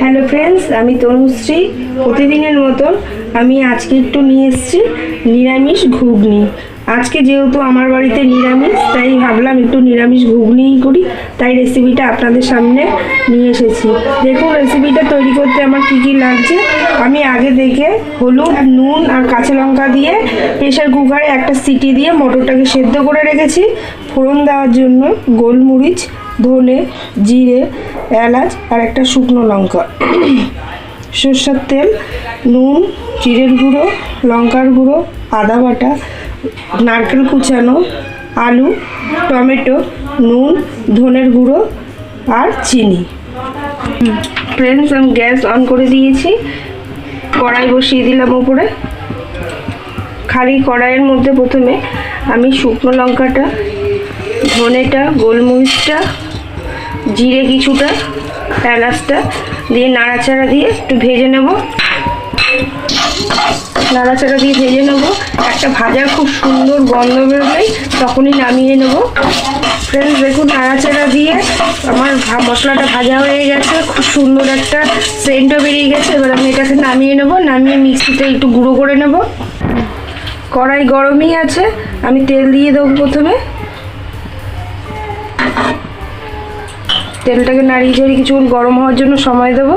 Hello friends আমি তনুশ্রী। প্রতিদিনের মতন আমি আজকে একটু নিয়ে এসেছি নিরামিষ ঘুগনি। আজকে যেহেতু আমার বাড়িতে নিরামিষ, তাই ভাবলাম একটু নিরামিষ ঘুগনিই করি। তাই রেসিপিটা আপনাদের সামনে নিয়ে এসেছি। দেখুন রেসিপিটা তৈরি করতে আমার কী কী লাগছে। আমি আগে দেখে হলুদ, নুন আর কাঁচা লঙ্কা দিয়ে প্রেশার কুকারে একটা সিটি দিয়ে মটরটাকে সেদ্ধ করে রেখেছি। ফোড়ন দেওয়ার জন্য গোলমরিচ ধনে, জিরে, এলাচ আর একটা শুকনো লঙ্কা। সর্ষের তেল, নুন, জিরের গুঁড়ো, লঙ্কার গুঁড়ো, আদা বাটা, নারকেল কুচানো, আলু, টমেটো, নুন, ধনের গুঁড়ো আর চিনি। ফ্রেন্ডস আমি গ্যাস অন করে দিয়েছি। কড়াই বসিয়ে দিলাম উপরে। খালি কড়াইয়ের মধ্যে প্রথমে আমি শুকনো লঙ্কাটা, ধনেটা, গোলমরিচটা জিরে কিছুটা, এলাচটা দিয়ে নাড়াচাড়া দিয়ে একটু ভেজে নেব। নাড়াচাড়া দিয়ে ভেজে নেব। একটা ভাজার খুব সুন্দর গন্ধ বেরোলেই তখনই নামিয়ে নেব। ফ্রেন্ডস দেখুন, নাড়াচাড়া দিয়ে আমার মশলাটা ভাজা হয়ে গেছে। খুব সুন্দর একটা সেন্টও বেরিয়ে গেছে। এবার আমি এটাকে নামিয়ে নেব। নামিয়ে মিক্সিতে একটু গুঁড়ো করে নেব। কড়াই গরমই আছে। আমি তেল দিয়ে দেবো প্রথমে। তেলটাকে নাড়িয়ে চাড়িয়ে কিছুক্ষণ গরম হওয়ার জন্য সময় দেবো।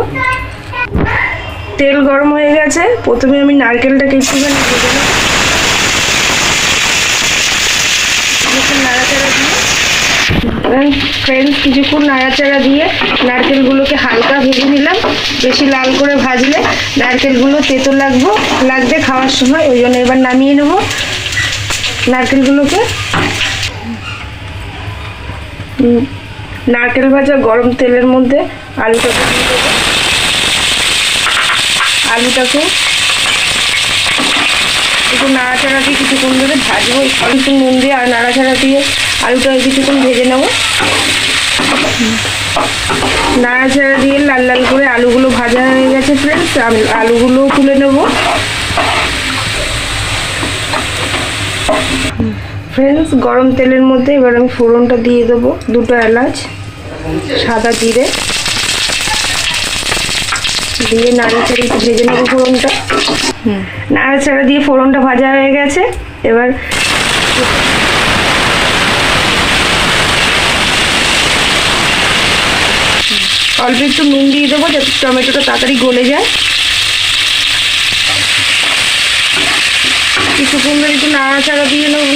তেল গরম হয়ে গেছে। প্রথমে আমি নারকেলটাকে একটুখানি ভেজে নেব। নাড়াচাড়া দিয়ে ফ্রেন্ডস কিছুক্ষণ নাড়াচাড়া দিয়ে নারকেলগুলোকে হালকা ভেজে নিলাম। বেশি লাল করে ভাজলে নারকেলগুলো তেতো লাগবো লাগবে খাওয়ার সময় ওই জন্য এবার নামিয়ে নেব নারকেলগুলোকে। উম, নারকেল ভাজা, গরম তেলের মধ্যে আলুটাকে আলুটাকে একটু নাড়াচাড়া দিয়ে কিছুক্ষণ ধরে ভাজবো। অল্প নুন দিয়ে আর নাড়াচাড়া দিয়ে আলুটাকে কিছুক্ষণ ভেজে নেব। নাড়াচাড়া দিয়ে লাল লাল করে আলুগুলো ভাজা হয়ে গেছে ফ্রেন্ডস আলুগুলোও তুলে নেব। ফ্রেন্ডস গরম তেলের মধ্যে এবার আমি ফোড়নটা দিয়ে দেবো দুটো এলাচ সাদা জিরে। দিয়ে নাড়াচাড়ি একটু ভেজে নেব ফোড়নটা। নাড়াচাড়া দিয়ে ফোড়নটা ভাজা হয়ে গেছে এবার অল্প একটু নুন দিয়ে দেবো যাতে টমেটোটা তাড়াতাড়ি গলে যায়। কিছুক্ষণ ধরে একটু নাড়াচাড়া দিয়ে নেব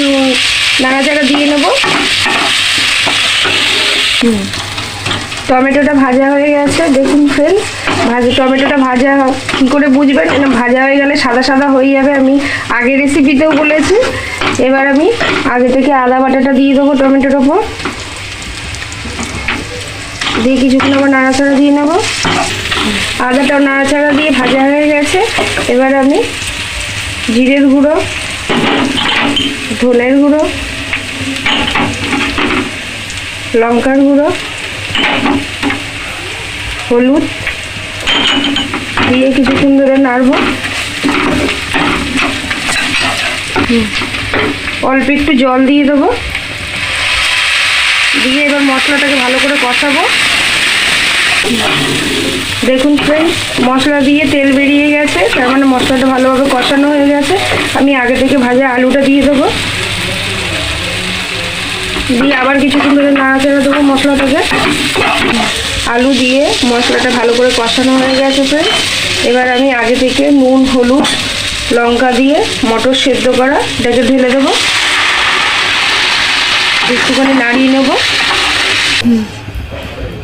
নাড়াচাড়া দিয়ে নেব। হুম। টমেটোটা ভাজা হয়ে গেছে, দেখুন ফ্রেন্ড ভাজা, টমেটোটা ভাজা কী করে বুঝবেন? ভাজা হয়ে গেলে সাদা সাদা হয়ে যাবে, আমি আগের রেসিপিতেও বলেছি। এবার আমি আগে থেকে আদা বাটাটা দিয়ে দেবো টমেটোর ওপর। দিয়ে কিছুক্ষণ আবার নাড়াচাড়া দিয়ে নেব। আদাটাও নাড়াচাড়া দিয়ে ভাজা হয়ে গেছে। এবার আমি জিরের গুঁড়ো ধনের গুঁড়ো, লঙ্কার গুঁড়ো, হলুদ, দিয়ে কিছুক্ষণ ধরে নাড়বো। অল্প একটু জল দিয়ে দেবো। দিয়ে এবার মশলাটাকে ভালো করে কষাবো। দেখুন ফ্রেন্ডস মশলা দিয়ে তেল বেরিয়ে গেছে, তার মানে মশলাটা ভালোভাবে কষানো হয়ে গেছে। আমি আগে থেকে ভাজা আলুটা দিয়ে দেবো। দিয়ে আবার কিছুক্ষণ ধরে নাড়াচাড়া দেবো মশলাটাকে। আলু দিয়ে মশলাটা ভালো করে কষানো হয়ে গেছে ফ্রেন্ড এবার আমি আগে থেকে নুন, হলুদ, লঙ্কা দিয়ে মটর সেদ্ধ করা এটাকে ঢেলে দেবো। একটুখানি নাড়িয়ে নেব।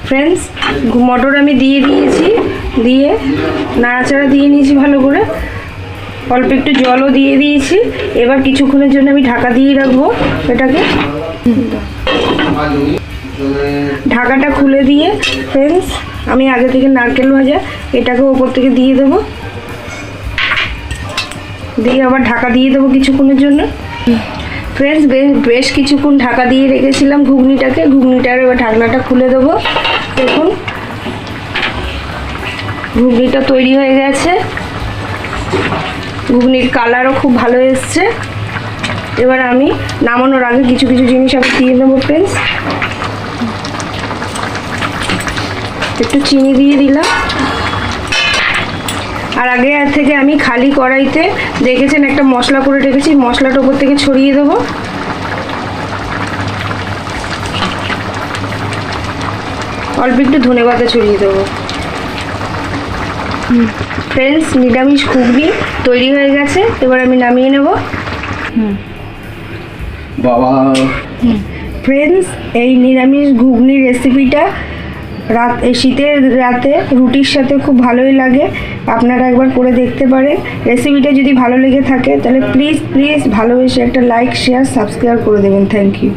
ফ্রেন্ডস মটর আমি দিয়ে দিয়েছি, দিয়ে নাড়াচাড়া দিয়ে নিয়েছি ভালো করে। অল্প একটু জলও দিয়ে দিয়েছি। এবার কিছুক্ষণের জন্য আমি ঢাকা দিয়ে রাখব এটাকে। ঢাকাটা খুলে দিয়ে ফ্রেন্ডস আমি আগে থেকে নারকেল ভাজা এটাকে ওপর থেকে দিয়ে দেবো। দিয়ে আবার ঢাকা দিয়ে দেবো কিছুক্ষণের জন্য। ফ্রেন্ডস বেশ কিছুক্ষণ ঢাকা দিয়ে রেখেছিলাম ঘুগনিটাকে। ঘুগনিটার এবার ঢাকনাটা খুলে দেবো। দেখুন। ঘুগনিটা তৈরি হয়ে গেছে। ঘুগনির কালারও খুব ভালো এসছে। এবার আমি নামানোর আগে কিছু কিছু জিনিস আমি দিয়ে দেবো ফ্রেন্ডস একটু চিনি দিয়ে দিলাম। আর আগে থেকে আমি খালি কড়াইতে দেখেছেন একটা মশলা করে রেখেছি, মশলাটা ওপর থেকে ছড়িয়ে দেবো। অল্প একটু ধনে পাতা ছড়িয়ে দেবো। ফ্রেন্ডস নিরামিষ ঘুগনি তৈরি হয়ে গেছে এবার আমি নামিয়ে নেব। বাবা। ফ্রেন্ডস এই নিরামিষ ঘুগনি রেসিপিটা রাত এই শীতের রাতে রুটির সাথে খুব ভালোই লাগে। আপনারা একবার করে দেখতে পারেন। রেসিপিটা যদি ভালো লেগে থাকে তাহলে প্লিজ প্লিজ ভালোবেসে একটা লাইক শেয়ার সাবস্ক্রাইব করে দেবেন। Thank you